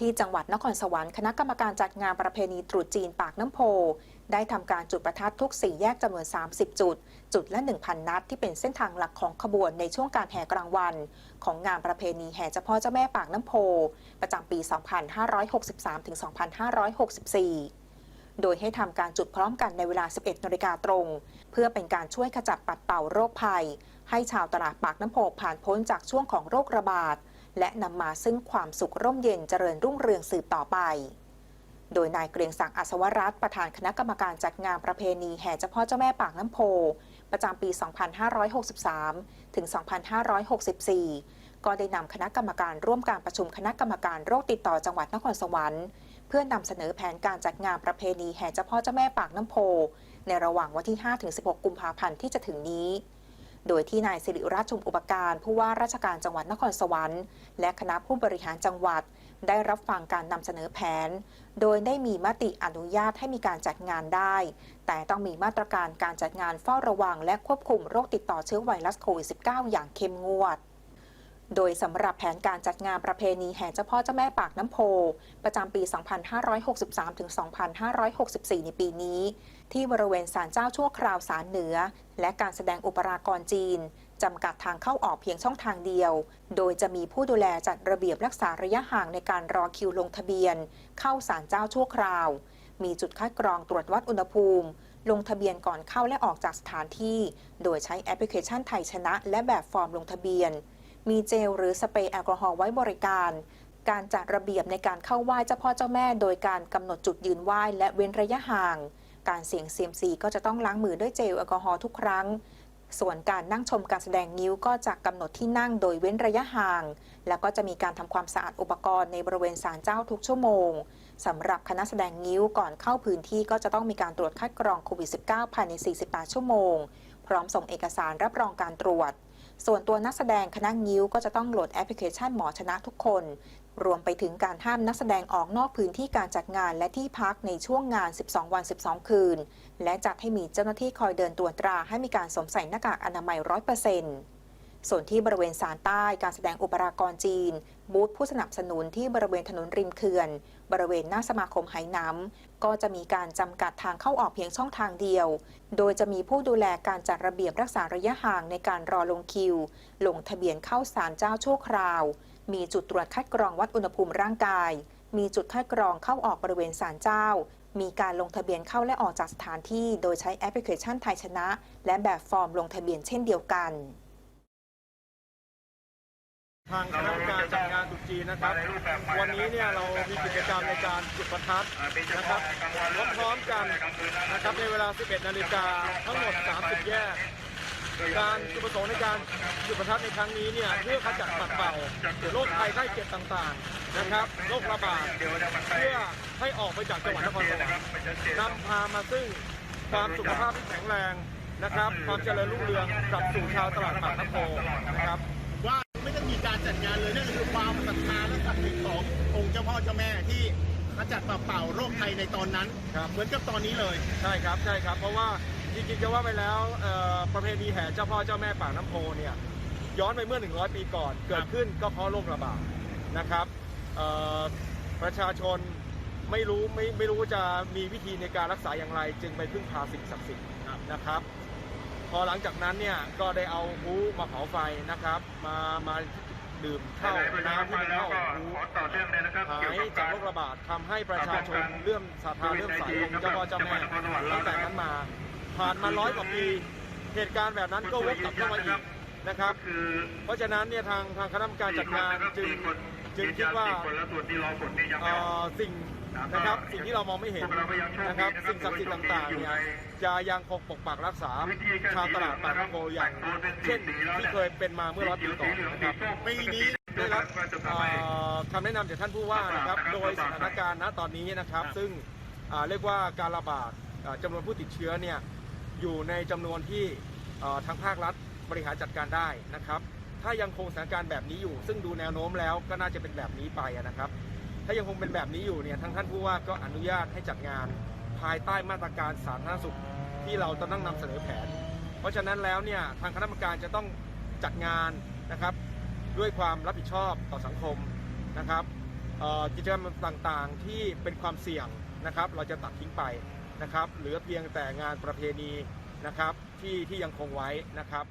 ที่จังหวัดนครสวรรค์คณะกรรมการจัดงานประเพณีตรุษจีนปากน้ำโพ ได้ทำการจุดประทัดทุกสี่แยกจำนวน 30 จุด จุดละ 1,000 นัดที่เป็นเส้นทางหลักของขบวนในช่วงการแห่กลางวัน ของงานประเพณีแห่เจ้าพ่อเจ้าแม่ปากน้ำโพ ประจำปี 2563-2564โดยให้ทำการจุดพร้อมกันในเวลา 11 นาฬิกาตรง เพื่อเป็นการช่วยขจัดปัดเป่าโรคภัย ให้ชาวตลาดปากน้ำโพผ่านพ้นจากช่วงของโรคระบาด และนำมาซึ่งความสุขร่มเย็นเจริญรุ่งเรืองสืบต่อไป โดยนายเกรียงศักดิ์อัศวรัตน์ประธานคณะกรรมการจัดงานประเพณีแห่เจ้าพ่อเจ้าแม่ปากน้ำโพ ประจำปี 2563 ถึง 2564 ก็ได้นำคณะกรรมการร่วมการประชุมคณะกรรมการโรคติดต่อจังหวัดนครสวรรค์เพื่อนำเสนอแผนการจัดงานประเพณีแห่เจ้าพ่อเจ้าแม่ปากน้ำโพ ในระหว่างวันที่ 5-16 กุมภาพันธ์ที่จะถึงนี้ โดยที่นายสิริราชชุมอุปการผู้ว่าราชการจังหวัดนครสวรรค์ และคณะผู้บริหารจังหวัด ได้รับฟังการนำเสนอแผน โดยได้มีมติอนุญาตให้มีการจัดงานได้ แต่ต้องมีมาตรการการจัดงานเฝ้าระวัง และควบคุมโรคติดต่อเชื้อไวรัสโควิด -19 อย่างเข้มงวด โดยสำหรับแผนการจัดงานประเพณีแห่เจ้าพ่อเจ้าแม่ปากน้ำโพ ประจำปี 2563ถึง2564 ในปีนี้ ที่บริเวณศาลเจ้าชั่วคราวสารเหนือ และการแสดงอุปรากรจีนจำกัดทางเข้าออกเพียงช่องทางเดียว โดยจะมีผู้ดูแลจัดระเบียบรักษาระยะห่างในการรอคิวลงทะเบียน เข้าศาลเจ้าชั่วคราว มีจุดคัดกรองตรวจวัดอุณหภูมิ ลงทะเบียนก่อนเข้าและออกจากสถานที่ โดยใช้แอปพลิเคชันไทยชนะ และแบบฟอร์มลงทะเบียน มีเจลหรือสเปรย์แอลกอฮอล์ไว้บริการ การจัดระเบียบในการเข้าไหว้เจ้าพ่อเจ้าแม่ โดยการกำหนดจุดยืนไหว้และเว้นระยะห่าง การเสี่ยงเซียมซีก็จะต้องล้างมือด้วยเจลแอลกอฮอล์ทุกครั้ง ส่วนการนั่งชมการแสดงนิ้วก็จะกำหนดที่นั่งโดยเว้นระยะห่าง แล้วก็จะมีการทำความสะอาดอุปกรณ์ในบริเวณศาลเจ้าทุกชั่วโมงสำหรับคณะแสดงนิ้วก่อนเข้าพื้นที่ก็จะต้องมีการตรวจคัดกรองโควิด -19 ภายใน 48 ชั่วโมง พร้อมส่งเอกสารรับรองการตรวจ ส่วนตัวนักแสดงคณะนิ้วก็จะต้องโหลดแอปพลิเคชันหมอชนะทุกคน รวมไปถึงการห้ามนักแสดงออกนอกพื้นที่การจัดงานและที่พักในช่วงงาน 12 วัน 12 คืน และจัดให้มีเจ้าหน้าที่คอยเดินตรวจตราให้มีการสวมใส่หน้ากากอนามัย 100%ส่วนที่บริเวณศาลใต้การแสดงอุปรากรจีน บูธผู้สนับสนุนที่บริเวณถนนริมเขื่อน บริเวณหน้าสมาคมไหน้ำก็จะมีการจำกัดทางเข้าออกเพียงช่องทางเดียว โดยจะมีผู้ดูแลการจัดระเบียบรักษาระยะห่างในการรอลงคิว ลงทะเบียนเข้าศาลเจ้าชั่วคราว มีจุดตรวจคัดกรองวัดอุณหภูมิร่างกาย มีจุดคัดกรองเข้าออกบริเวณศาลเจ้า มีการลงทะเบียนเข้าและออกจากสถานที่ โดยใช้แอปพลิเคชันไทยชนะ และแบบฟอร์มลงทะเบียนเช่นเดียวกัน ทางคณะกรรมการจัดงานตรุษจีนนะครับ วันนี้เนี่ยเรามีกิจกรรมในการจุดประทัดนะครับพร้อมๆกันนะครับในเวลา 11 นาฬิกาทั้งหมด 30 แยกการจุดประสงค์ในการจุดประทัดในครั้งนี้เนี่ยเพื่อขจัดปัดเป่าโรคภัยไข้เจ็บต่างๆนะครับโรคระบาดเพื่อให้ออกไปจากจังหวัดนครสวรรค์นำพามาซึ่งความสุขภาพที่แข็งแรงนะครับ ความเจริญรุ่งเรืองกลับสู่ชาวตลาดปากน้ำโพนะครับว่าไม่ต้องมี การจัดงานเลยนั่นก็คือความศรัทธาและศักดิ์สิทธิ์ขององค์เจ้าพ่อเจ้าแม่ที่ขจัดปัดเป่าโรคภัยในตอนนั้น ครับ เหมือนกับตอนนี้เลยใช่ครับใช่ครับ เพราะว่าจริงๆจะว่าไปแล้วเอ่อประเพณีแห่เจ้าพ่อเจ้าแม่ปากน้ำโพเนี่ยย้อนไปเมื่อ 100 ปีก่อน เกิดขึ้นก็เพราะโรคระบาดนะครับเอ่อประชาชนไม่รู้ไม่ไม่รู้จะมีวิธีในการรักษาอย่างไร จึงไปพึ่งพาสิ่งศักดิ์สิทธิ์ครับ นะครับ พอหลังจากนั้นเนี่ยก็ได้เอาฮูมาเผาไฟนะครับ มามา ดื่มเข้าน้ำที่เป็นเข้าฮูขอต่อเนื่องเลยนะครับหาเกี่ยวยกับจากการโรคระบาดทำให้ประชาชนเลื่อมศรัทธาเลื่อมใสองค์เจ้าพ่อเจ้าแม่ตั้งแต่นั้นมา ผ่านมาร้อยกว่าปี เหตุการณ์แบบนั้นก็วกกลับเข้ามาอีกนะครับคือเพราะฉะนั้นเนี่ยทางทางคณะกรรมการจัดงานจึงจึงคิดว่าคนแล้วส่วนที่รอผลนี่ยัง นะครับ สิ่งที่เรามองไม่เห็นนะครับสิ่งศักดิ์สิทธิ์ต่างๆเนี่ยจะยังคงปกปักรักษาชาวตลาดปากโพอย่างเช่นที่เคยเป็นมาเมื่อร้อยปีก่อนนะครับปีนี้ได้รับคำแนะนำจากท่านผู้ว่านะครับ โดยสถานการณ์ณตอนนี้นะครับ ซึ่งเรียกว่าการระบาดจำนวนผู้ติดเชื้อเนี่ยอยู่ในจำนวนที่ทางภาครัฐบริหารจัดการได้นะครับ ถ้ายังคงสถานการณ์แบบนี้อยู่ ซึ่งดูแนวโน้มแล้วก็น่าจะเป็นแบบนี้ไปนะครับ ถ้ายังคงเป็นแบบนี้อยู่เนี่ยทางท่านผู้ว่าก็อนุญาตให้จัดงานภายใต้มาตรการสาธารณสุขที่เราจะต้องนำเสนอแผน เพราะฉะนั้นแล้วเนี่ยทางคณะกรรมการจะต้องจัดงานนะครับด้วยความรับผิดชอบต่อสังคมนะครับกิจกรรมต่างๆที่เป็นความเสี่ยงนะครับ เราจะตัดทิ้งไปนะครับ เหลือเพียงแต่งานประเพณีนะครับที่ที่ยังคงไว้นะครับ